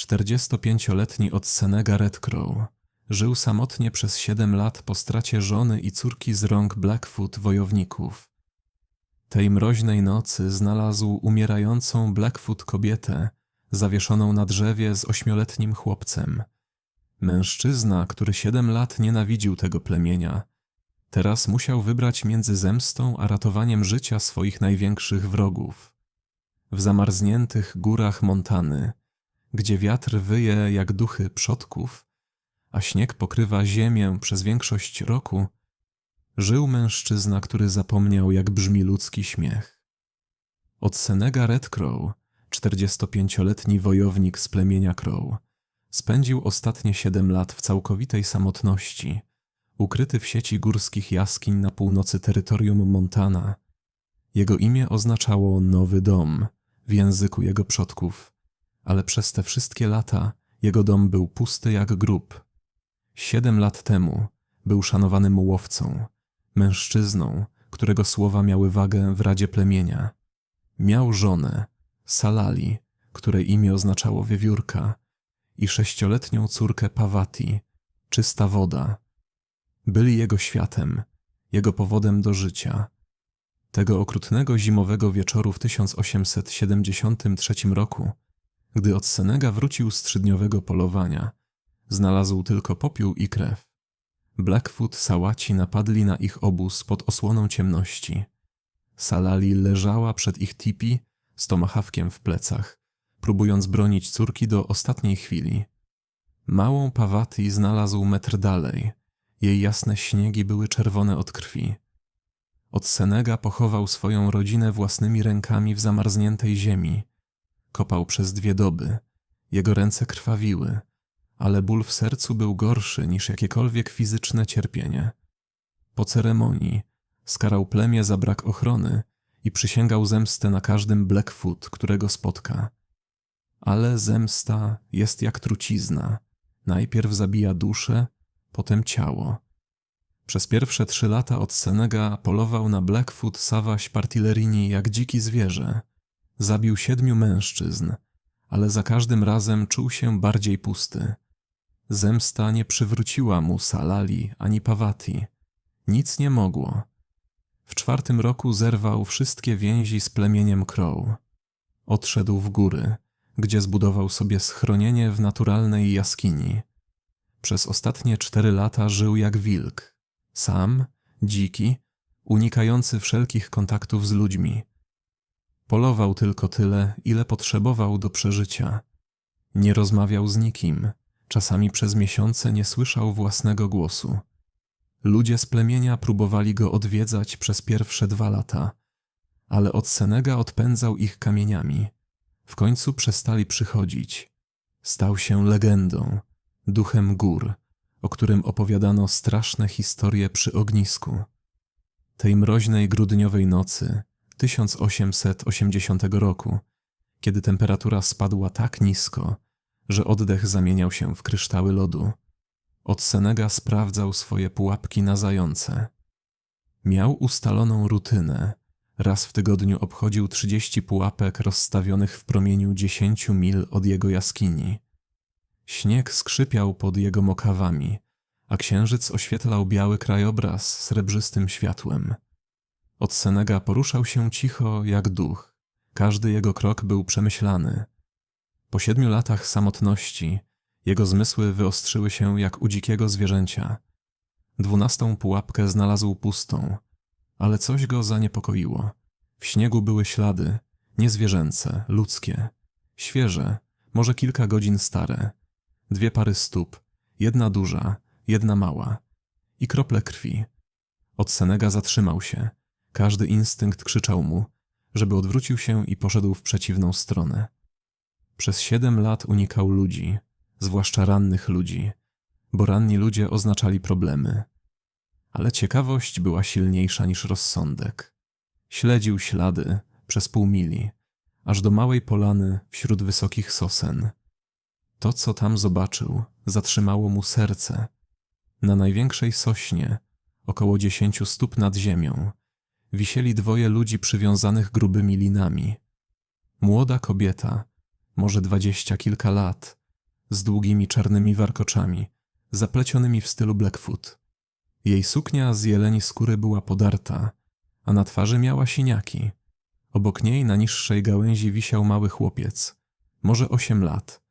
45-letni od Senega Redcrow żył samotnie przez siedem lat po stracie żony i córki z rąk Blackfoot wojowników. Tej mroźnej nocy znalazł umierającą Blackfoot kobietę zawieszoną na drzewie z ośmioletnim chłopcem. Mężczyzna, który siedem lat nienawidził tego plemienia, teraz musiał wybrać między zemstą a ratowaniem życia swoich największych wrogów. W zamarzniętych górach Montany, gdzie wiatr wyje jak duchy przodków, a śnieg pokrywa ziemię przez większość roku, żył mężczyzna, który zapomniał, jak brzmi ludzki śmiech. Od Senega Redcrow, 45-letni wojownik z plemienia Crow, spędził ostatnie siedem lat w całkowitej samotności, ukryty w sieci górskich jaskiń na północy terytorium Montana. Jego imię oznaczało nowy dom w języku jego przodków, ale przez te wszystkie lata jego dom był pusty jak grób. Siedem lat temu był szanowanym łowcą, mężczyzną, którego słowa miały wagę w Radzie Plemienia. Miał żonę, Salali, której imię oznaczało wiewiórka, i sześcioletnią córkę Pawati, czysta woda. Byli jego światem, jego powodem do życia. Tego okrutnego zimowego wieczoru w 1873 roku, gdy od Senega wrócił z trzydniowego polowania, znalazł tylko popiół i krew. Blackfoot sałaci napadli na ich obóz pod osłoną ciemności. Salali leżała przed ich tipi z tomahawkiem w plecach, próbując bronić córki do ostatniej chwili. Małą Pawati znalazł metr dalej. Jej jasne śniegi były czerwone od krwi. Od Senega pochował swoją rodzinę własnymi rękami w zamarzniętej ziemi. Kopał przez dwie doby. Jego ręce krwawiły, ale ból w sercu był gorszy niż jakiekolwiek fizyczne cierpienie. Po ceremonii skarał plemię za brak ochrony i przysięgał zemstę na każdym Blackfoot, którego spotka. Ale zemsta jest jak trucizna. Najpierw zabija duszę, potem ciało. Przez pierwsze trzy lata od Senega polował na Blackfoot Savaś Partilerini jak dziki zwierzę. Zabił siedmiu mężczyzn, ale za każdym razem czuł się bardziej pusty. Zemsta nie przywróciła mu Salali ani Pawati. Nic nie mogło. W czwartym roku zerwał wszystkie więzi z plemieniem Crow. Odszedł w góry, gdzie zbudował sobie schronienie w naturalnej jaskini. Przez ostatnie cztery lata żył jak wilk. Sam, dziki, unikający wszelkich kontaktów z ludźmi. Polował tylko tyle, ile potrzebował do przeżycia. Nie rozmawiał z nikim, czasami przez miesiące nie słyszał własnego głosu. Ludzie z plemienia próbowali go odwiedzać przez pierwsze dwa lata, ale od Senega odpędzał ich kamieniami. W końcu przestali przychodzić. Stał się legendą, duchem gór, o którym opowiadano straszne historie przy ognisku. Tej mroźnej grudniowej nocy 1880 roku, kiedy temperatura spadła tak nisko, że oddech zamieniał się w kryształy lodu. Od Senega sprawdzał swoje pułapki na zające. Miał ustaloną rutynę. Raz w tygodniu obchodził trzydzieści pułapek rozstawionych w promieniu dziesięciu mil od jego jaskini. Śnieg skrzypiał pod jego mokawami, a księżyc oświetlał biały krajobraz srebrzystym światłem. Od Senega poruszał się cicho jak duch. Każdy jego krok był przemyślany. Po siedmiu latach samotności jego zmysły wyostrzyły się jak u dzikiego zwierzęcia. Dwunastą pułapkę znalazł pustą, ale coś go zaniepokoiło. W śniegu były ślady, nie zwierzęce, ludzkie, świeże, może kilka godzin stare. Dwie pary stóp, jedna duża, jedna mała i krople krwi. Od Senega zatrzymał się. Każdy instynkt krzyczał mu, żeby odwrócił się i poszedł w przeciwną stronę. Przez siedem lat unikał ludzi, zwłaszcza rannych ludzi, bo ranni ludzie oznaczali problemy. Ale ciekawość była silniejsza niż rozsądek. Śledził ślady przez pół mili, aż do małej polany wśród wysokich sosen. To, co tam zobaczył, zatrzymało mu serce. Na największej sośnie, około dziesięciu stóp nad ziemią, wisieli dwoje ludzi przywiązanych grubymi linami. Młoda kobieta, może dwadzieścia kilka lat, z długimi czarnymi warkoczami, zaplecionymi w stylu Blackfoot. Jej suknia z jeleni skóry była podarta, a na twarzy miała siniaki. Obok niej na niższej gałęzi wisiał mały chłopiec, może osiem lat,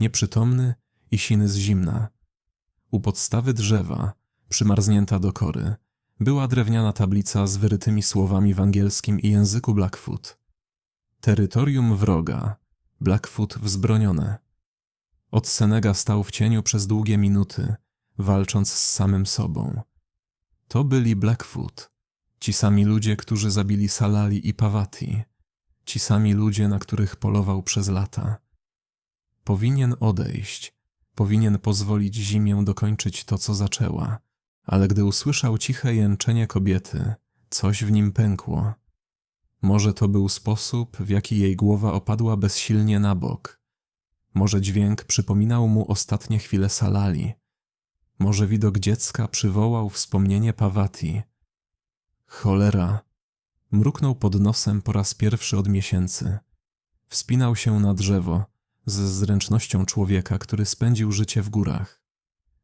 nieprzytomny i siny z zimna. U podstawy drzewa, przymarznięta do kory, była drewniana tablica z wyrytymi słowami w angielskim i języku Blackfoot. Terytorium wroga, Blackfoot wzbronione. Od Senega stał w cieniu przez długie minuty, walcząc z samym sobą. To byli Blackfoot, ci sami ludzie, którzy zabili Salali i Pawati, ci sami ludzie, na których polował przez lata. Powinien odejść, powinien pozwolić zimie dokończyć to, co zaczęła, ale gdy usłyszał ciche jęczenie kobiety, coś w nim pękło. Może to był sposób, w jaki jej głowa opadła bezsilnie na bok. Może dźwięk przypominał mu ostatnie chwile Salali. Może widok dziecka przywołał wspomnienie Pawati. Cholera! Mruknął pod nosem po raz pierwszy od miesięcy. Wspinał się na drzewo, z zręcznością człowieka, który spędził życie w górach.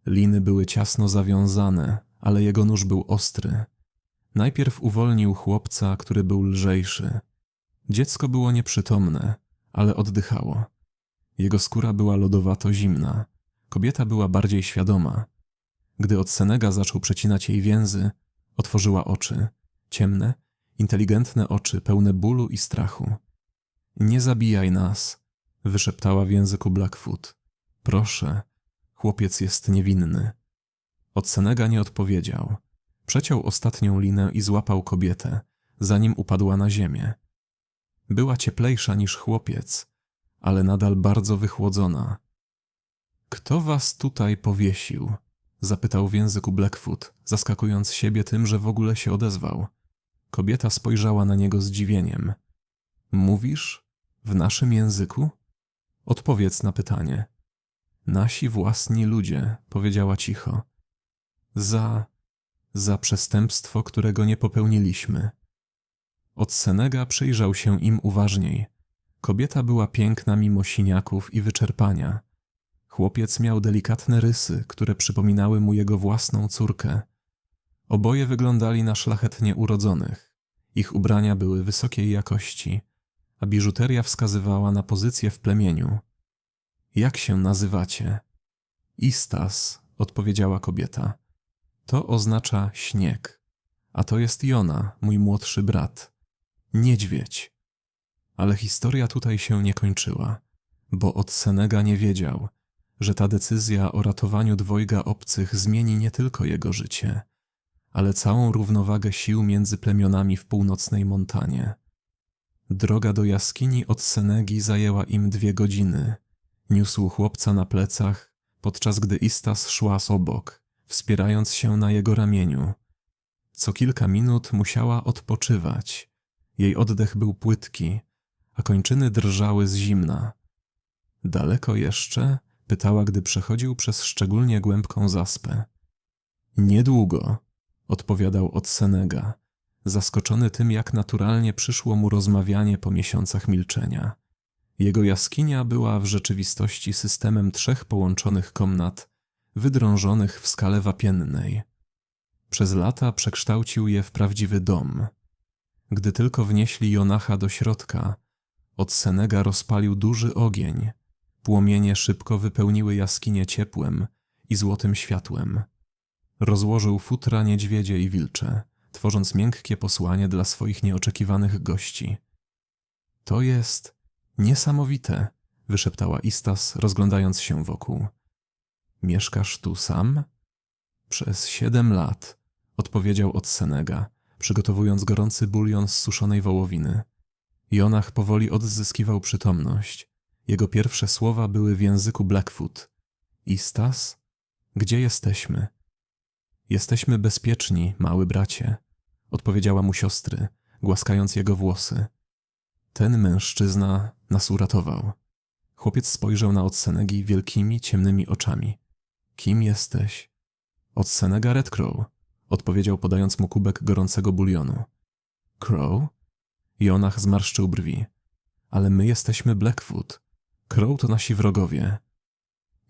Liny były ciasno zawiązane, ale jego nóż był ostry. Najpierw uwolnił chłopca, który był lżejszy. Dziecko było nieprzytomne, ale oddychało. Jego skóra była lodowato zimna. Kobieta była bardziej świadoma. Gdy od Senega zaczął przecinać jej więzy, otworzyła oczy. Ciemne, inteligentne oczy, pełne bólu i strachu. Nie zabijaj nas, wyszeptała w języku Blackfoot. Proszę, chłopiec jest niewinny. Od Senega nie odpowiedział. Przeciął ostatnią linę i złapał kobietę, zanim upadła na ziemię. Była cieplejsza niż chłopiec, ale nadal bardzo wychłodzona. Kto was tutaj powiesił? Zapytał w języku Blackfoot, zaskakując siebie tym, że w ogóle się odezwał. Kobieta spojrzała na niego zdziwieniem. Mówisz? W naszym języku? Odpowiedz na pytanie. Nasi własni ludzie, powiedziała cicho. Za. za przestępstwo, którego nie popełniliśmy. Od Senega przyjrzał się im uważniej. Kobieta była piękna mimo siniaków i wyczerpania. Chłopiec miał delikatne rysy, które przypominały mu jego własną córkę. Oboje wyglądali na szlachetnie urodzonych. Ich ubrania były wysokiej jakości, a biżuteria wskazywała na pozycję w plemieniu. Jak się nazywacie? Istas, odpowiedziała kobieta. To oznacza śnieg, a to jest Jona, mój młodszy brat. Niedźwiedź. Ale historia tutaj się nie kończyła, bo od Senega nie wiedział, że ta decyzja o ratowaniu dwojga obcych zmieni nie tylko jego życie, ale całą równowagę sił między plemionami w północnej Montanie. Droga do jaskini od Senegi zajęła im dwie godziny. Niósł chłopca na plecach, podczas gdy Istas szła z obok, wspierając się na jego ramieniu. Co kilka minut musiała odpoczywać. Jej oddech był płytki, a kończyny drżały z zimna. Daleko jeszcze? pytała, gdy przechodził przez szczególnie głębką zaspę. Niedługo, odpowiadał od Senega, zaskoczony tym, jak naturalnie przyszło mu rozmawianie po miesiącach milczenia. Jego jaskinia była w rzeczywistości systemem trzech połączonych komnat, wydrążonych w skale wapiennej. Przez lata przekształcił je w prawdziwy dom. Gdy tylko wnieśli Jonacha do środka, od Senega rozpalił duży ogień. Płomienie szybko wypełniły jaskinię ciepłem i złotym światłem. Rozłożył futra niedźwiedzie i wilcze, tworząc miękkie posłanie dla swoich nieoczekiwanych gości. To jest niesamowite, wyszeptała Istas, rozglądając się wokół. Mieszkasz tu sam? Przez siedem lat, odpowiedział od Senega, przygotowując gorący bulion z suszonej wołowiny. Jonach powoli odzyskiwał przytomność. Jego pierwsze słowa były w języku Blackfoot. Istas? Gdzie jesteśmy? Jesteśmy bezpieczni, mały bracie, odpowiedziała mu siostry, głaskając jego włosy. Ten mężczyzna nas uratował. Chłopiec spojrzał na Otsenegi wielkimi, ciemnymi oczami. Kim jesteś? Otsenega Redcrow, odpowiedział podając mu kubek gorącego bulionu. Crow? Jonach zmarszczył brwi. Ale my jesteśmy Blackfoot. Crow to nasi wrogowie.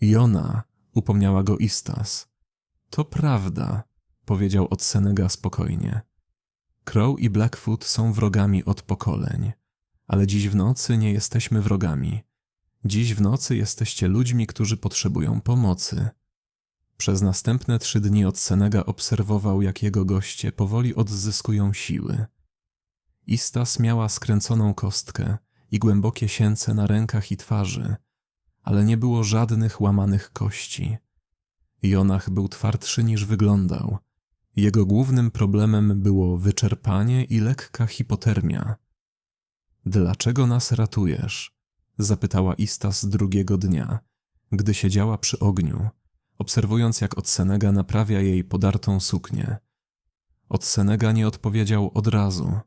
Jona, upomniała go Istas. To prawda, powiedział od Senega spokojnie. Crow i Blackfoot są wrogami od pokoleń, ale dziś w nocy nie jesteśmy wrogami. Dziś w nocy jesteście ludźmi, którzy potrzebują pomocy. Przez następne trzy dni od Senega obserwował, jak jego goście powoli odzyskują siły. Istas miała skręconą kostkę i głębokie sięce na rękach i twarzy, ale nie było żadnych łamanych kości. Jonach był twardszy niż wyglądał. Jego głównym problemem było wyczerpanie i lekka hipotermia. Dlaczego nas ratujesz? zapytała Istas drugiego dnia, gdy siedziała przy ogniu, obserwując jak od Senega naprawia jej podartą suknię. Od Senega nie odpowiedział od razu.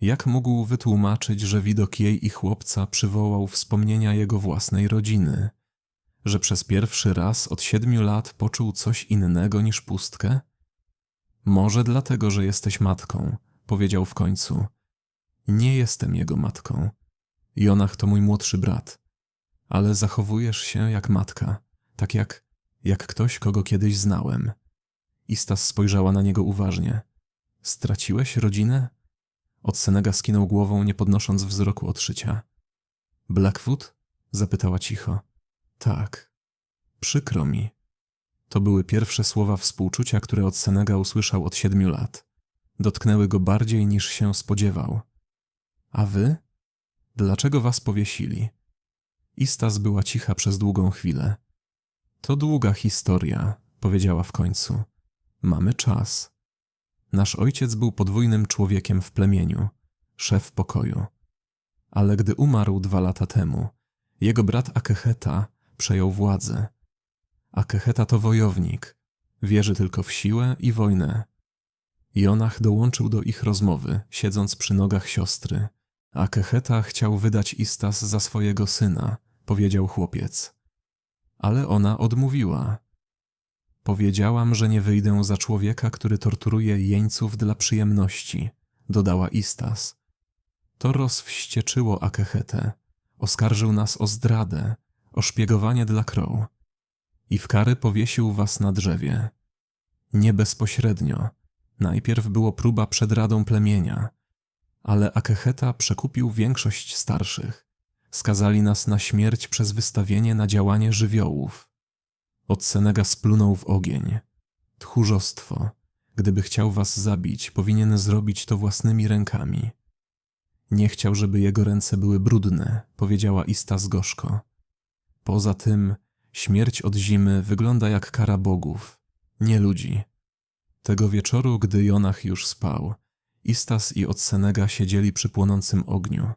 Jak mógł wytłumaczyć, że widok jej i chłopca przywołał wspomnienia jego własnej rodziny? Że przez pierwszy raz od siedmiu lat poczuł coś innego niż pustkę? Może dlatego, że jesteś matką, powiedział w końcu. Nie jestem jego matką. Jonach to mój młodszy brat, ale zachowujesz się jak matka, tak jak, jak ktoś, kogo kiedyś znałem. Istas spojrzała na niego uważnie. Straciłeś rodzinę? Od Senega skinął głową, nie podnosząc wzroku od szycia. Blackfoot? zapytała cicho. Tak. Przykro mi. To były pierwsze słowa współczucia, które od Senega usłyszał od siedmiu lat. Dotknęły go bardziej niż się spodziewał. A wy? Dlaczego was powiesili? Istas była cicha przez długą chwilę. To długa historia, powiedziała w końcu. Mamy czas. Nasz ojciec był podwójnym człowiekiem w plemieniu, szef pokoju. Ale gdy umarł dwa lata temu, jego brat Akeheta przejął władzę. Akeheta to wojownik, wierzy tylko w siłę i wojnę. Jonach dołączył do ich rozmowy, siedząc przy nogach siostry. Akeheta chciał wydać Istas za swojego syna, powiedział chłopiec. Ale ona odmówiła. Powiedziałam, że nie wyjdę za człowieka, który torturuje jeńców dla przyjemności, dodała Istas. To rozwścieczyło Akechetę. Oskarżył nas o zdradę, o szpiegowanie dla Crow. I w kary powiesił was na drzewie. Nie bezpośrednio. Najpierw było próba przed radą plemienia, ale Akecheta przekupił większość starszych. Skazali nas na śmierć przez wystawienie na działanie żywiołów. Od Senega splunął w ogień. Tchórzostwo. Gdyby chciał was zabić, powinien zrobić to własnymi rękami. Nie chciał, żeby jego ręce były brudne, powiedziała Istas gorzko. Poza tym, śmierć od zimy wygląda jak kara bogów, nie ludzi. Tego wieczoru, gdy Jonach już spał, Istas i Odsenega siedzieli przy płonącym ogniu.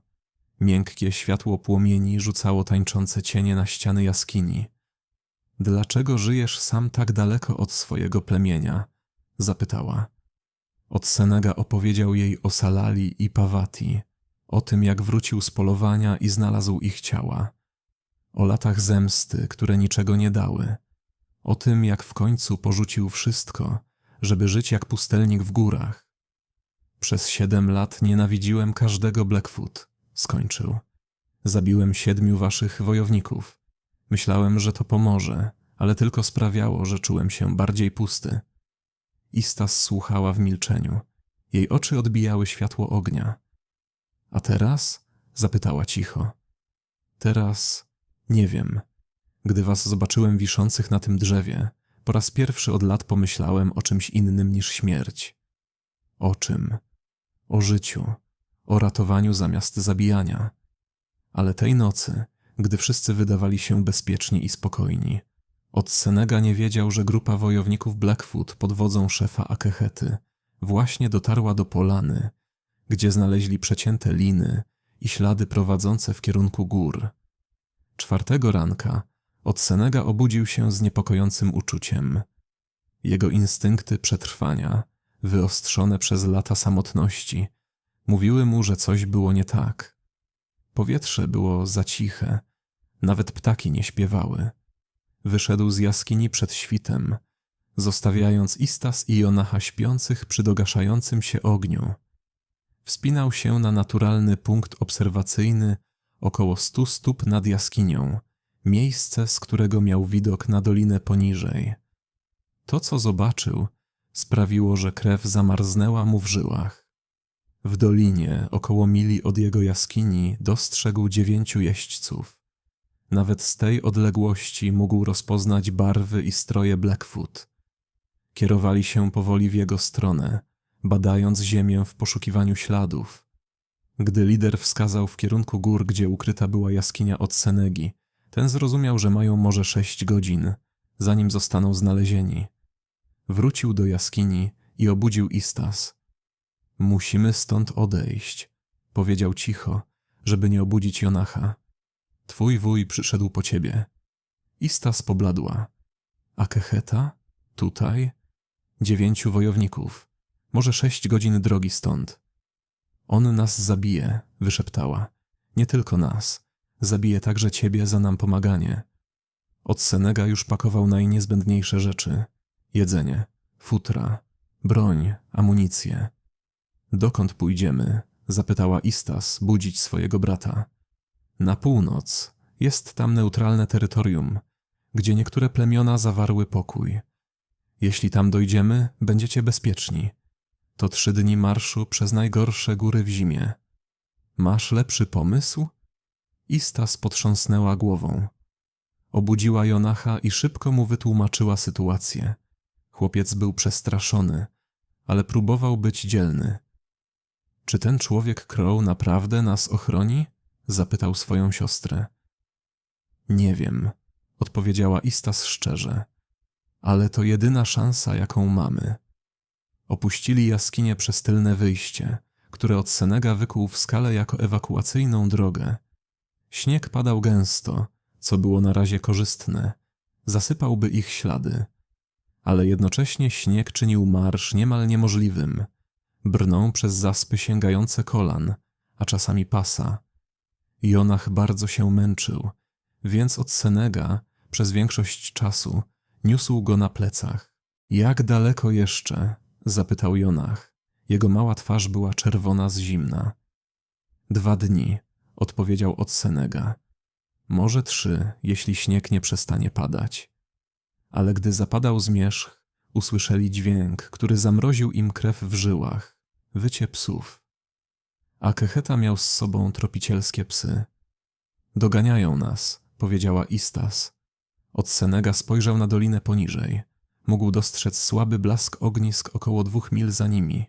Miękkie światło płomieni rzucało tańczące cienie na ściany jaskini. Dlaczego żyjesz sam tak daleko od swojego plemienia? zapytała. Odsenega opowiedział jej o Salali i Pawati, o tym jak wrócił z polowania i znalazł ich ciała, o latach zemsty, które niczego nie dały, o tym jak w końcu porzucił wszystko, żeby żyć jak pustelnik w górach. Przez siedem lat nienawidziłem każdego Blackfoot, skończył. Zabiłem siedmiu waszych wojowników. Myślałem, że to pomoże, ale tylko sprawiało, że czułem się bardziej pusty. Istas słuchała w milczeniu. Jej oczy odbijały światło ognia. A teraz? zapytała cicho. Teraz nie wiem. Gdy was zobaczyłem wiszących na tym drzewie, po raz pierwszy od lat pomyślałem o czymś innym niż śmierć. O czym? O życiu, o ratowaniu zamiast zabijania. Ale tej nocy, gdy wszyscy wydawali się bezpieczni i spokojni, od Senega nie wiedział, że grupa wojowników Blackfoot pod wodzą szefa Akehety właśnie dotarła do polany, gdzie znaleźli przecięte liny i ślady prowadzące w kierunku gór. Czwartego ranka od Senega obudził się z niepokojącym uczuciem. Jego instynkty przetrwania, wyostrzone przez lata samotności, mówiły mu, że coś było nie tak. Powietrze było za ciche, nawet ptaki nie śpiewały. Wyszedł z jaskini przed świtem, zostawiając Istas i Jonacha śpiących przy dogaszającym się ogniu. Wspinał się na naturalny punkt obserwacyjny około stu stóp nad jaskinią, miejsce, z którego miał widok na dolinę poniżej. To, co zobaczył, sprawiło, że krew zamarznęła mu w żyłach. W dolinie, około mili od jego jaskini, dostrzegł dziewięciu jeźdźców. Nawet z tej odległości mógł rozpoznać barwy i stroje Blackfoot. Kierowali się powoli w jego stronę, badając ziemię w poszukiwaniu śladów. Gdy lider wskazał w kierunku gór, gdzie ukryta była jaskinia od Senegi, ten zrozumiał, że mają może sześć godzin, zanim zostaną znalezieni. Wrócił do jaskini i obudził Istas. Musimy stąd odejść, powiedział cicho, żeby nie obudzić Jonacha. Twój wuj przyszedł po ciebie. Istas pobladła. A Kecheta? Tutaj? Dziewięciu wojowników. Może sześć godzin drogi stąd. On nas zabije, wyszeptała. Nie tylko nas. Zabije także ciebie za nam pomaganie. Od Senega już pakował najniezbędniejsze rzeczy. Jedzenie, futra, broń, amunicję. Dokąd pójdziemy? Zapytała Istas budzić swojego brata. Na północ. Jest tam neutralne terytorium, gdzie niektóre plemiona zawarły pokój. Jeśli tam dojdziemy, będziecie bezpieczni. To trzy dni marszu przez najgorsze góry w zimie. Masz lepszy pomysł? Istas potrząsnęła głową. Obudziła Jonacha i szybko mu wytłumaczyła sytuację. Chłopiec był przestraszony, ale próbował być dzielny. Czy ten człowiek Crow naprawdę nas ochroni? zapytał swoją siostrę. Nie wiem, odpowiedziała Istas szczerze, ale to jedyna szansa, jaką mamy. Opuścili jaskinię przez tylne wyjście, które od Senega wykuł w skale jako ewakuacyjną drogę. Śnieg padał gęsto, co było na razie korzystne, zasypałby ich ślady. Ale jednocześnie śnieg czynił marsz niemal niemożliwym. Brną przez zaspy sięgające kolan, a czasami pasa. Jonach bardzo się męczył, więc od Senega przez większość czasu niósł go na plecach. Jak daleko jeszcze? zapytał Jonach. Jego mała twarz była czerwona z zimna. Dwa dni, odpowiedział od Senega. Może trzy, jeśli śnieg nie przestanie padać. Ale gdy zapadał zmierzch, usłyszeli dźwięk, który zamroził im krew w żyłach, wycie psów. A Kecheta miał z sobą tropicielskie psy. Doganiają nas, powiedziała Istas. Od Senega spojrzał na dolinę poniżej. Mógł dostrzec słaby blask ognisk około dwóch mil za nimi.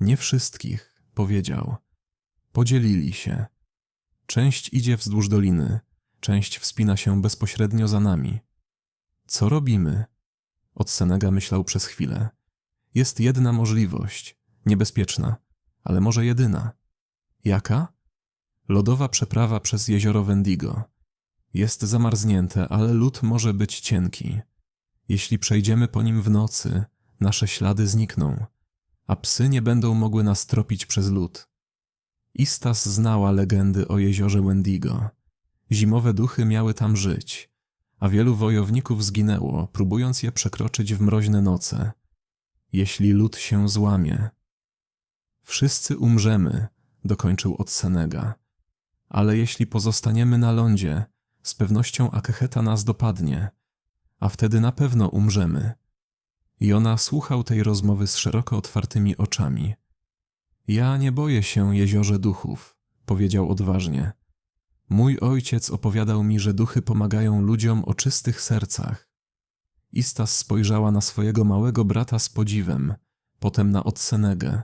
Nie wszystkich, powiedział. Podzielili się. Część idzie wzdłuż doliny, część wspina się bezpośrednio za nami. Co robimy? Od Senega myślał przez chwilę. Jest jedna możliwość, niebezpieczna, ale może jedyna. Jaka? Lodowa przeprawa przez jezioro Wendigo. Jest zamarznięte, ale lód może być cienki. Jeśli przejdziemy po nim w nocy, nasze ślady znikną, a psy nie będą mogły nas tropić przez lód. Istas znała legendy o jeziorze Wendigo. Zimowe duchy miały tam żyć, a wielu wojowników zginęło, próbując je przekroczyć w mroźne noce. Jeśli lód się złamie, wszyscy umrzemy, dokończył od Senega. Ale jeśli pozostaniemy na lądzie, z pewnością Akecheta nas dopadnie, a wtedy na pewno umrzemy. Jona słuchał tej rozmowy z szeroko otwartymi oczami. Ja nie boję się jeziorze duchów, powiedział odważnie. Mój ojciec opowiadał mi, że duchy pomagają ludziom o czystych sercach. Istas spojrzała na swojego małego brata z podziwem, potem na Otsenegę.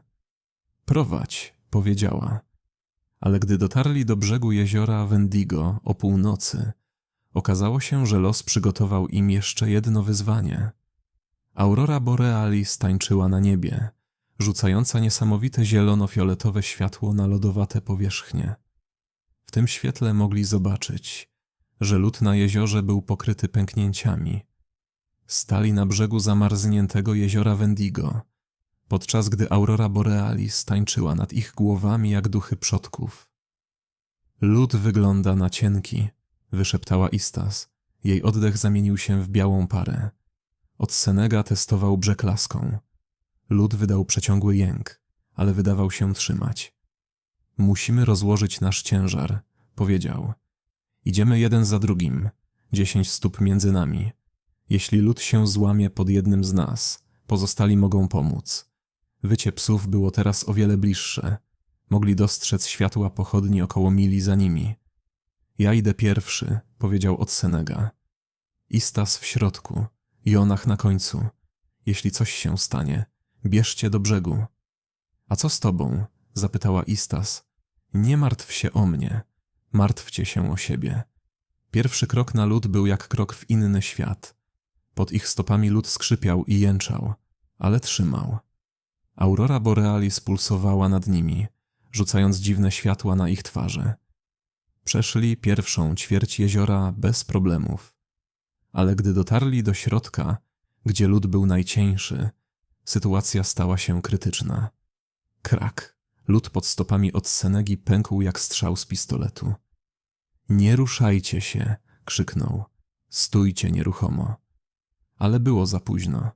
Prowadź, powiedziała. Ale gdy dotarli do brzegu jeziora Wendigo o północy, okazało się, że los przygotował im jeszcze jedno wyzwanie. Aurora Borealis tańczyła na niebie, rzucająca niesamowite zielono-fioletowe światło na lodowate powierzchnie. W tym świetle mogli zobaczyć, że lód na jeziorze był pokryty pęknięciami. Stali na brzegu zamarzniętego jeziora Wendigo, podczas gdy aurora borealis tańczyła nad ich głowami jak duchy przodków. Lód wygląda na cienki, wyszeptała Istas. Jej oddech zamienił się w białą parę. Od Senega testował brzeg laską. Lód wydał przeciągły jęk, ale wydawał się trzymać. Musimy rozłożyć nasz ciężar, powiedział. Idziemy jeden za drugim, dziesięć stóp między nami. Jeśli lód się złamie pod jednym z nas, pozostali mogą pomóc. Wycie psów było teraz o wiele bliższe. Mogli dostrzec światła pochodni około mili za nimi. Ja idę pierwszy, powiedział od Senega. Istas w środku, Jonach na końcu. Jeśli coś się stanie, bierzcie do brzegu. A co z tobą? zapytała Istas. Nie martw się o mnie, martwcie się o siebie. Pierwszy krok na lód był jak krok w inny świat. Pod ich stopami lód skrzypiał i jęczał, ale trzymał. Aurora borealis pulsowała nad nimi, rzucając dziwne światła na ich twarze. Przeszli pierwszą ćwierć jeziora bez problemów. Ale gdy dotarli do środka, gdzie lód był najcieńszy, sytuacja stała się krytyczna. Krak. Lód pod stopami od Senegi pękł jak strzał z pistoletu. Nie ruszajcie się, krzyknął. Stójcie nieruchomo. Ale było za późno.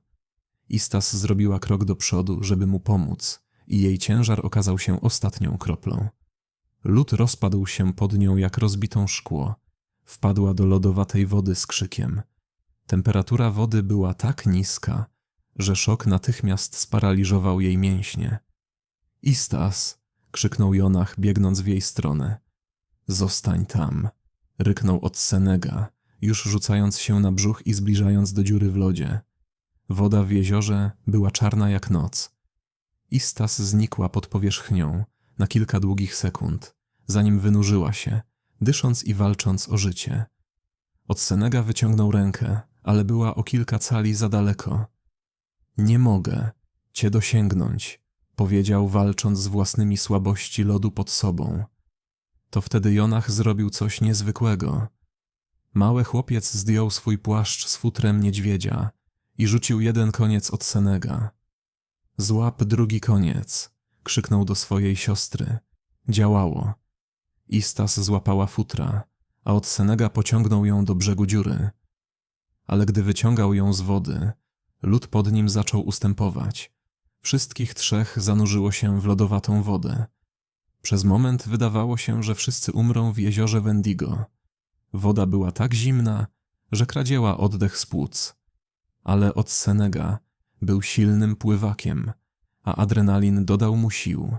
Istas zrobiła krok do przodu, żeby mu pomóc, i jej ciężar okazał się ostatnią kroplą. Lód rozpadł się pod nią jak rozbitą szkło. Wpadła do lodowatej wody z krzykiem. Temperatura wody była tak niska, że szok natychmiast sparaliżował jej mięśnie. Istas! krzyknął Jonach, biegnąc w jej stronę. Zostań tam! ryknął od Senega, już rzucając się na brzuch i zbliżając do dziury w lodzie. Woda w jeziorze była czarna jak noc. Istas znikła pod powierzchnią na kilka długich sekund, zanim wynurzyła się, dysząc i walcząc o życie. Od Senega wyciągnął rękę, ale była o kilka cali za daleko. Nie mogę cię dosięgnąć, powiedział, walcząc z własnymi słabości lodu pod sobą. To wtedy Jonach zrobił coś niezwykłego. Mały chłopiec zdjął swój płaszcz z futrem niedźwiedzia i rzucił jeden koniec od Senega. Złap drugi koniec, krzyknął do swojej siostry. Działało. Istas złapała futra, a od Senega pociągnął ją do brzegu dziury. Ale gdy wyciągał ją z wody, lód pod nim zaczął ustępować. Wszystkich trzech zanurzyło się w lodowatą wodę. Przez moment wydawało się, że wszyscy umrą w jeziorze Wendigo. Woda była tak zimna, że kradzieła oddech z płuc. Ale od Senega był silnym pływakiem, a adrenalin dodał mu sił.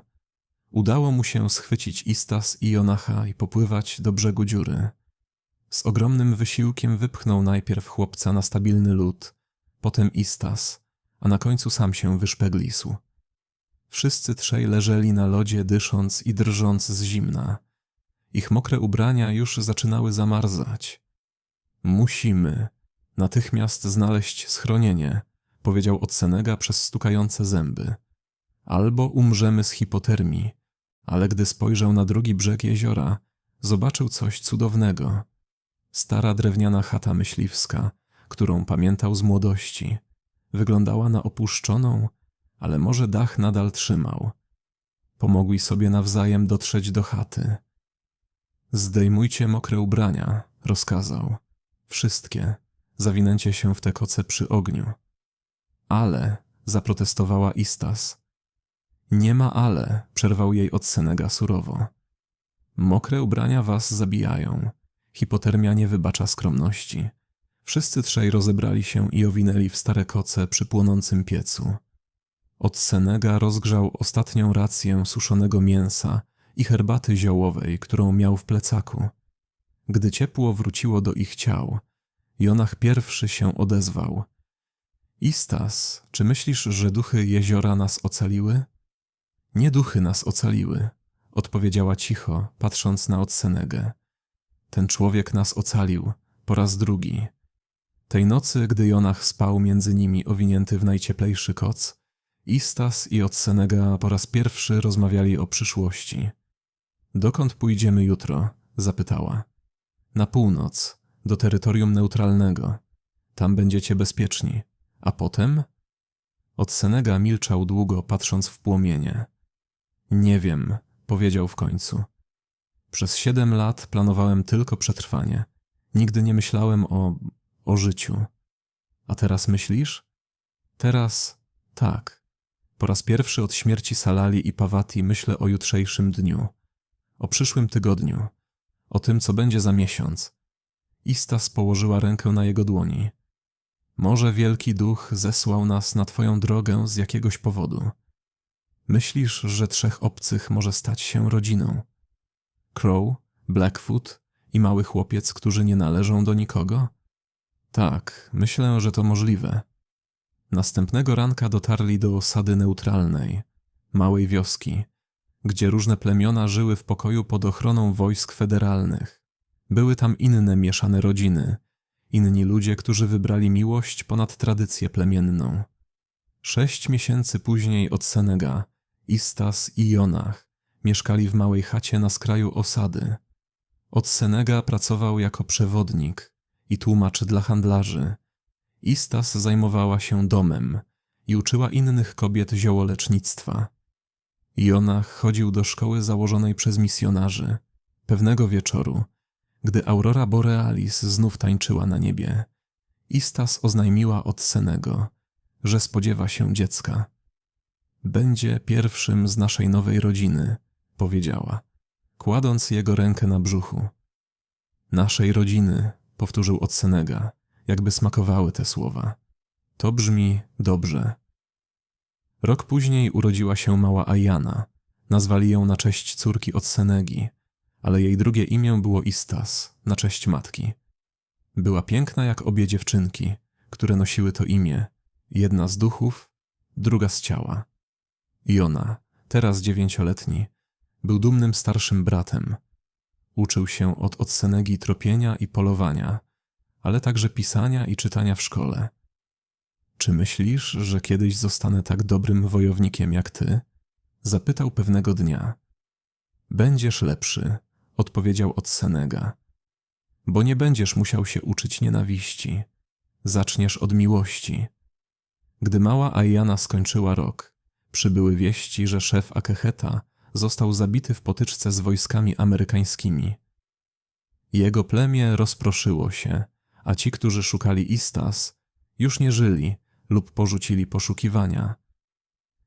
Udało mu się schwycić Istas i Jonacha i popływać do brzegu dziury. Z ogromnym wysiłkiem wypchnął najpierw chłopca na stabilny lód, potem Istas, a na końcu sam się wyszpeglisł. Wszyscy trzej leżeli na lodzie, dysząc i drżąc z zimna. Ich mokre ubrania już zaczynały zamarzać. Musimy natychmiast znaleźć schronienie, powiedział od Senega przez stukające zęby. Albo umrzemy z hipotermii, ale gdy spojrzał na drugi brzeg jeziora, zobaczył coś cudownego. Stara drewniana chata myśliwska, którą pamiętał z młodości. Wyglądała na opuszczoną, ale może dach nadal trzymał. Pomogli sobie nawzajem dotrzeć do chaty. Zdejmujcie mokre ubrania, rozkazał. Wszystkie. Zawinęcie się w te koce przy ogniu. Ale, zaprotestowała Istas. Nie ma ale, przerwał jej od Senega surowo. Mokre ubrania was zabijają. Hipotermia nie wybacza skromności. Wszyscy trzej rozebrali się i owinęli w stare koce przy płonącym piecu. Od Senega rozgrzał ostatnią rację suszonego mięsa i herbaty ziołowej, którą miał w plecaku. Gdy ciepło wróciło do ich ciał, Jonach pierwszy się odezwał. Istas, czy myślisz, że duchy jeziora nas ocaliły? Nie duchy nas ocaliły, odpowiedziała cicho, patrząc na Odsenegę. Ten człowiek nas ocalił, po raz drugi. Tej nocy, gdy Jonach spał między nimi owinięty w najcieplejszy koc, Istas i Odsenega po raz pierwszy rozmawiali o przyszłości. Dokąd pójdziemy jutro? zapytała. Na północ, do terytorium neutralnego. Tam będziecie bezpieczni. A potem? Odsenega milczał długo, patrząc w płomienie. Nie wiem, powiedział w końcu. Przez siedem lat planowałem tylko przetrwanie. Nigdy nie myślałem o. o życiu. A teraz myślisz? Teraz tak. Po raz pierwszy od śmierci Salali i Pawati myślę o jutrzejszym dniu, o przyszłym tygodniu, o tym, co będzie za miesiąc. Istas położyła rękę na jego dłoni. Może wielki duch zesłał nas na twoją drogę z jakiegoś powodu. Myślisz, że trzech obcych może stać się rodziną? Crow, Blackfoot i mały chłopiec, którzy nie należą do nikogo? Tak, myślę, że to możliwe. Następnego ranka dotarli do osady neutralnej, małej wioski, gdzie różne plemiona żyły w pokoju pod ochroną wojsk federalnych. Były tam inne mieszane rodziny, inni ludzie, którzy wybrali miłość ponad tradycję plemienną. Sześć miesięcy później od Senega, Istas i Jonach mieszkali w małej chacie na skraju osady. Od Senega pracował jako przewodnik i tłumacz dla handlarzy. Istas zajmowała się domem i uczyła innych kobiet ziołolecznictwa. Jonach chodził do szkoły założonej przez misjonarzy. Pewnego wieczoru, gdy aurora borealis znów tańczyła na niebie, Istas oznajmiła od Senego, że spodziewa się dziecka. Będzie pierwszym z naszej nowej rodziny, powiedziała, kładąc jego rękę na brzuchu. Naszej rodziny, powtórzył od Senega, jakby smakowały te słowa. To brzmi dobrze. Rok później urodziła się mała Ayana. Nazwali ją na cześć córki od Senegi, ale jej drugie imię było Istas, na cześć matki. Była piękna jak obie dziewczynki, które nosiły to imię, jedna z duchów, druga z ciała. Jona, teraz dziewięcioletni, był dumnym starszym bratem. Uczył się od Odsenegi tropienia i polowania, ale także pisania i czytania w szkole. Czy myślisz, że kiedyś zostanę tak dobrym wojownikiem jak ty? Zapytał pewnego dnia. Będziesz lepszy, odpowiedział od Senega. Bo nie będziesz musiał się uczyć nienawiści. Zaczniesz od miłości. Gdy mała Ayana skończyła rok, przybyły wieści, że szef Akeheta został zabity w potyczce z wojskami amerykańskimi. Jego plemię rozproszyło się, a ci, którzy szukali Istas, już nie żyli lub porzucili poszukiwania.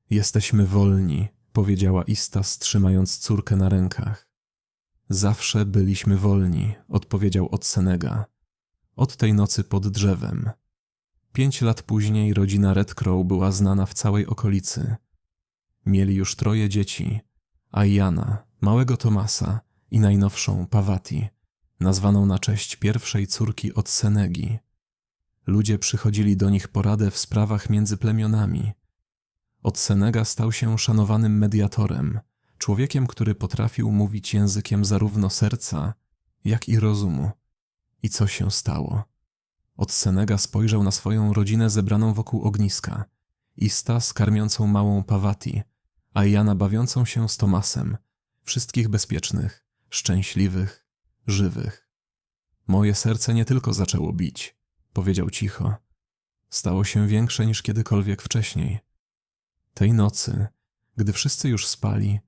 Jesteśmy wolni, powiedziała Istas, trzymając córkę na rękach. Zawsze byliśmy wolni, odpowiedział od Senega. Od tej nocy pod drzewem. Pięć lat później rodzina Redcrow była znana w całej okolicy. Mieli już troje dzieci, a Jana, małego Tomasa i najnowszą Pawati, nazwaną na cześć pierwszej córki od Senegi. Ludzie przychodzili do nich poradę w sprawach między plemionami. Od Senega stał się szanowanym mediatorem, człowiekiem, który potrafił mówić językiem zarówno serca, jak i rozumu. I co się stało? Od Senega spojrzał na swoją rodzinę zebraną wokół ogniska, Istas karmiącą małą Pawati, a Jana bawiącą się z Tomasem, wszystkich bezpiecznych, szczęśliwych, żywych. Moje serce nie tylko zaczęło bić, powiedział cicho. Stało się większe niż kiedykolwiek wcześniej. Tej nocy, gdy wszyscy już spali,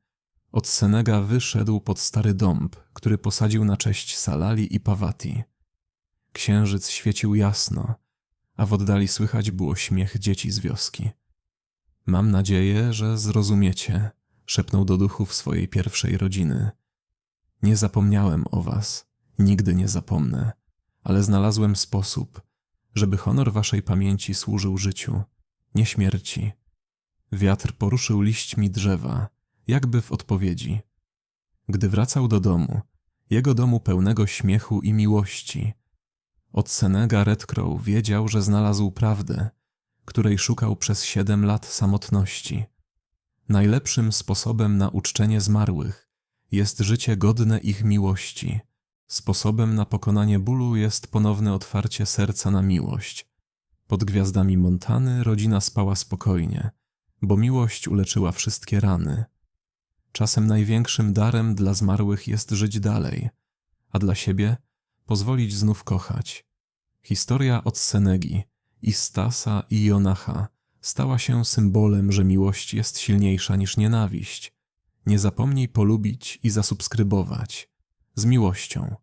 od Senega wyszedł pod stary dąb, który posadził na cześć Salali i Pawati. Księżyc świecił jasno, a w oddali słychać było śmiech dzieci z wioski. Mam nadzieję, że zrozumiecie, szepnął do duchów swojej pierwszej rodziny. Nie zapomniałem o was, nigdy nie zapomnę, ale znalazłem sposób, żeby honor waszej pamięci służył życiu, nie śmierci. Wiatr poruszył liśćmi drzewa, jakby w odpowiedzi. Gdy wracał do domu, jego domu pełnego śmiechu i miłości, od Senega Redcrow wiedział, że znalazł prawdę, której szukał przez siedem lat samotności. Najlepszym sposobem na uczczenie zmarłych jest życie godne ich miłości. Sposobem na pokonanie bólu jest ponowne otwarcie serca na miłość. Pod gwiazdami Montany rodzina spała spokojnie, bo miłość uleczyła wszystkie rany. Czasem największym darem dla zmarłych jest żyć dalej, a dla siebie pozwolić znów kochać. Historia od Senegi, Istasa i Jonacha stała się symbolem, że miłość jest silniejsza niż nienawiść. Nie zapomnij polubić i zasubskrybować. Z miłością.